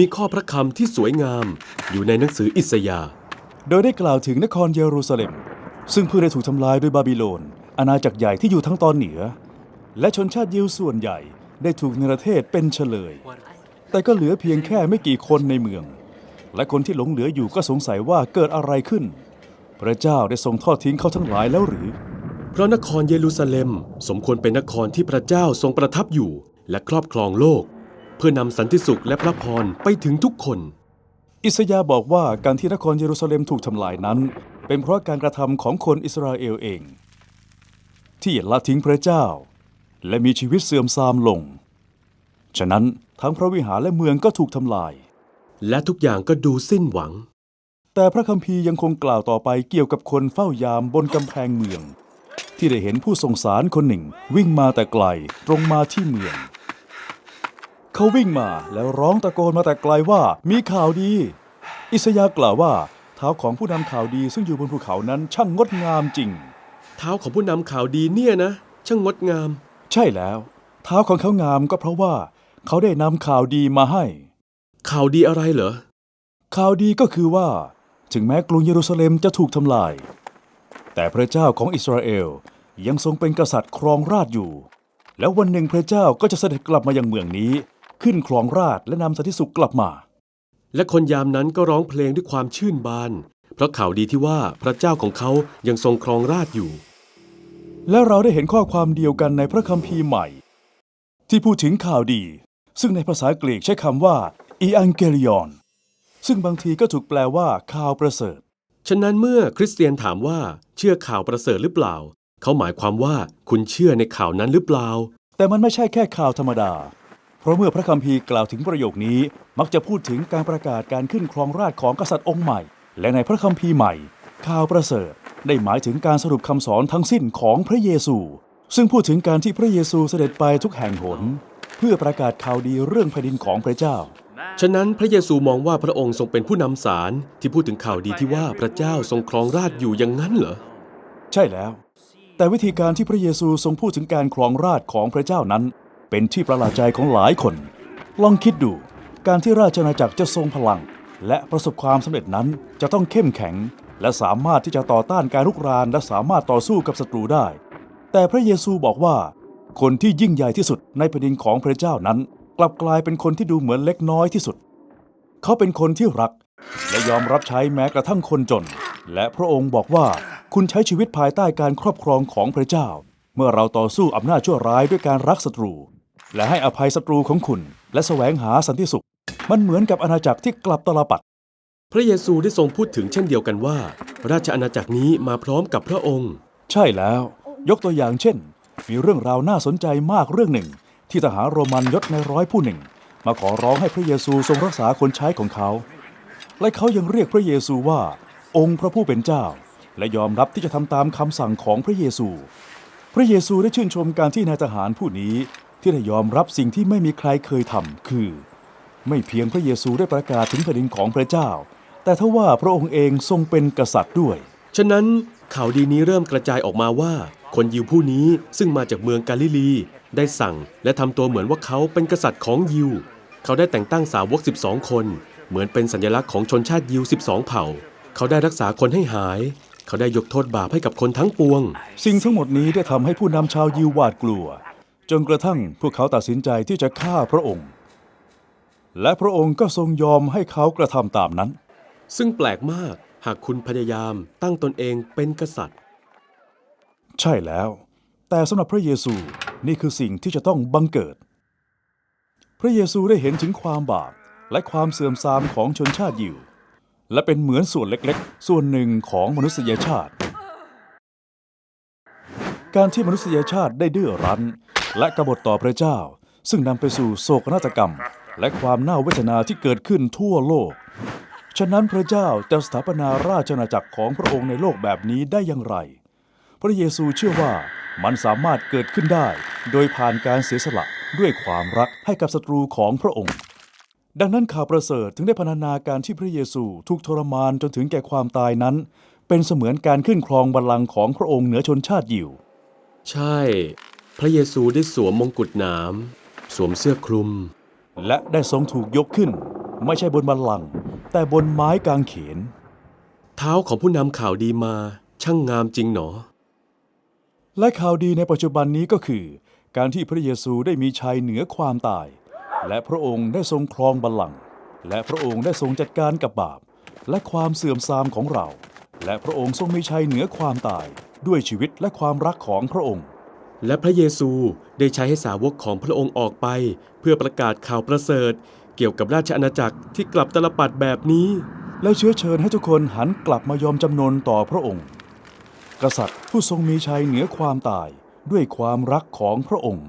มีข้อพระคำที่สวยงามอยู่ในหนังสืออิสยาห์โดยได้กล่าวถึงนครเยรูซาเล็ม ซึ่งเพิ่งได้ถูกทำลายด้วยบาบิโลน อาณาจักรใหญ่ที่อยู่ทั้งตอนเหนือ และชนชาติยิวส่วนใหญ่ได้ถูกเนรเทศเป็นเฉลย แต่ก็เหลือเพียงแค่ไม่กี่คนในเมือง และคนที่หลงเหลืออยู่ก็สงสัยว่าเกิดอะไรขึ้น พระเจ้าได้ทรงทอดทิ้งเขาทั้งหลายแล้วหรือ เพราะนครเยรูซาเล็ม สมควรเป็นนครที่พระเจ้าทรงประทับอยู่และครอบครองโลก เพื่อนำสันติสุขและพระพรไปถึงทุกคน อิสยาห์บอกว่าการที่นครเยรูซาเล็มถูกทำลายนั้น เป็นเพราะการกระทำของคนอิสราเอลเอง ที่ละทิ้งพระเจ้า และมีชีวิตเสื่อมทรามลง ฉะนั้นทั้งพระวิหารและเมืองก็ถูกทำลาย และทุกอย่างก็ดูสิ้นหวัง แต่พระคัมภีร์ยังคงกล่าวต่อไปเกี่ยวกับคนเฝ้ายามบนกำแพงเมือง ที่ได้เห็นผู้ส่งสารคนหนึ่งวิ่งมาแต่ไกลตรงมาที่เมือง เขาวิ่งมาแล้วร้องตะโกนมาแต่ไกลว่ามีข่าวดี อิสยาห์กล่าวว่า เท้าของผู้นำข่าวดีซึ่งอยู่บนภูเขานั้นช่างงดงามจริง เท้าของผู้นำข่าวดีเนี่ยนะ ช่างงดงาม ใช่แล้ว เท้าของเขางามก็เพราะว่า เขาได้นำข่าวดีมาให้ ข่าวดีอะไรเหรอข่าวดีก็คือว่า ถึงแม้กรุงเยรูซาเล็มจะถูกทำลาย แต่พระเจ้าของอิสราเอลยังทรงเป็นกษัตริย์ครองราชย์อยู่ แล้ววันหนึ่งพระเจ้าก็จะเสด็จกลับมายังเมืองนี้ ขึ้นครองราชย์และนำสันติสุขกลับมา และคนยามนั้นก็ร้องเพลงด้วยความชื่นบาน เพราะข่าวดีที่ว่าพระเจ้าของเขายังทรงครองราชย์อยู่ และเราได้เห็นข้อความเดียวกันในพระคัมภีร์ใหม่ ที่พูดถึงข่าวดี ซึ่งในภาษากรีกใช้คำว่าอีอังเกลิอนซึ่งบางทีก็ถูกแปลว่าข่าวประเสริฐ ฉะนั้นเมื่อคริสเตียนถามว่าเชื่อข่าวประเสริฐหรือเปล่า เขาหมายความว่าคุณเชื่อในข่าวนั้นหรือเปล่า แต่มันไม่ใช่แค่ข่าวธรรมดา เพราะเมื่อพระคัมภีร์กล่าวถึงประโยคนี้มักจะพูดถึงการประกาศการขึ้นครองราชย์ของกษัตริย์องค์ใหม่ และในพระคัมภีร์ใหม่ ข่าวประเสริฐได้หมายถึงการสรุปคำสอนทั้งสิ้นของพระเยซู ซึ่งพูดถึงการที่พระเยซูเสด็จไปทุกแห่งหน เพื่อประกาศข่าวดีเรื่องแผ่นดินของพระเจ้า ฉะนั้นพระเยซูมองว่าพระองค์ทรงเป็นผู้นำสารที่พูดถึงข่าวดีที่ว่าพระเจ้าทรงครองราชย์อยู่อย่างนั้นเหรอ ใช่แล้ว แต่วิธีการที่พระเยซูทรงพูดถึงการครองราชย์ของพระเจ้านั้น เป็นที่ประหลาดใจของหลายคน ลองคิดดู การที่ราชอาณาจักรจะทรงพลัง และประสบความสำเร็จนั้นจะต้องเข้มแข็ง และสามารถที่จะต่อต้านการลุกราน และสามารถต่อสู้กับศัตรูได้ แต่พระเยซูบอกว่า คนที่ยิ่งใหญ่ที่สุดในแผ่นดินของพระเจ้านั้น กลับกลายเป็นคนที่ดูเหมือนเล็กน้อยที่สุด เขาเป็นคนที่รัก และยอมรับใช้แม้กระทั่งคนจน และพระองค์บอกว่าคุณใช้ชีวิตภายใต้การครอบครองของพระเจ้า เมื่อเราต่อสู้อำนาจชั่วร้ายด้วยการรักศัตรู และให้อภัยศัตรูของคุณ และแสวงหาสันติสุข มันเหมือนกับอาณาจักรที่กลับตลปัด พระเยซูได้ทรงพูดถึงเช่นเดียวกันว่า ราชอาณาจักรนี้มาพร้อมกับพระองค์ ใช่แล้ว ยกตัวอย่างเช่น มีเรื่องราวน่าสนใจมากเรื่องหนึ่ง ที่ทหารโรมันยศในร้อยผู้หนึ่ง มาขอร้องให้พระเยซูทรงรักษาคนใช้ของเขา และเขายังเรียกพระเยซูว่า องค์พระผู้เป็นเจ้า และยอมรับที่จะทำตามคำสั่งของพระเยซู พระเยซูได้ชื่นชมการที่นายทหารผู้นี้ ที่ได้ยอมรับสิ่งที่ไม่มีใครเคยทำคือ ไม่เพียงพระเยซูได้ประกาศถึงแผ่นดินของพระเจ้า แต่ทว่าพระองค์เองทรงเป็นกษัตริย์ด้วย ฉะนั้นข่าวดีนี้เริ่มกระจายออกมาว่า คนยิวผู้นี้ซึ่งมาจากเมืองกาลิลี ได้สั่งและทำตัวเหมือนว่าเขาเป็นกษัตริย์ของยิว เขาได้แต่งตั้งสาวก 12 คน เหมือนเป็นสัญลักษณ์ของชนชาติยิว 12 เผ่า เขาได้รักษาคนให้หาย เขาได้ยกโทษบาปให้กับคนทั้งปวง สิ่งทั้งหมดนี้ได้ทำให้ผู้นำชาวยิวหวาดกลัว จนกระทั่งพวกเขาตัดสินใจที่จะฆ่าพระองค์ และพระองค์ก็ทรงยอมให้เขากระทำตามนั้น ซึ่งแปลกมากหากคุณพยายามตั้งตนเองเป็นกษัตริย์ ใช่แล้ว แต่สำหรับพระเยซูนี่คือสิ่งที่จะต้องบังเกิด พระเยซูได้เห็นถึงความบาปและความเสื่อมทรามของชนชาติยิว และเป็นเหมือนส่วนเล็กๆ ส่วนหนึ่งของมนุษยชาติ การที่มนุษยชาติได้ดื้อรั้น และกบฏต่อพระเจ้า ซึ่งนำไปสู่โศกนาฏกรรม และความน่าเวทนาที่เกิดขึ้นทั่วโลก ฉะนั้นพระเจ้าจะสถาปนาราชอาณาจักรของพระองค์ในโลกแบบนี้ได้อย่างไร พระเยซูเชื่อว่ามันสามารถเกิดขึ้นได้ โดยผ่านการเสียสละด้วยความรักให้กับศัตรูของพระองค์ ดังนั้นข่าวประเสริฐถึงได้พรรณนาการที่พระเยซูถูกทรมานจนถึงแก่ความตายนั้น เป็นเสมือนการขึ้นครองบัลลังก์ของพระองค์เหนือชนชาติยิว ใช่ พระเยซูได้สวมมงกุฎหนาม สวมเสื้อคลุม และได้ทรงถูกยกขึ้น ไม่ใช่บนบัลลังก์แต่บนไม้กางเขน เท้าของผู้นำข่าวดีมาช่างงามจริงหนอ และข่าวดีในปัจจุบันนี้ก็คือ การที่พระเยซูได้มีชัยเหนือความตาย และพระองค์ได้ทรงครองบัลลังก์และพระองค์ได้ทรงจัดการกับบาป และความเสื่อมทรามของเรา และพระองค์ทรงมีชัยเหนือความตาย ด้วยชีวิตและความรักของพระองค์ และพระเยซูได้ใช้ให้สาวกของพระองค์ออกไป เพื่อประกาศข่าวประเสริฐ เกี่ยวกับราชอาณาจักรที่กลับตลปัดแบบนี้ แล้วเชื้อเชิญให้ทุกคนหันกลับมายอมจำนนต่อพระองค์ กษัตริย์ผู้ทรงมีชัยเหนือความตายด้วยความรักของพระองค์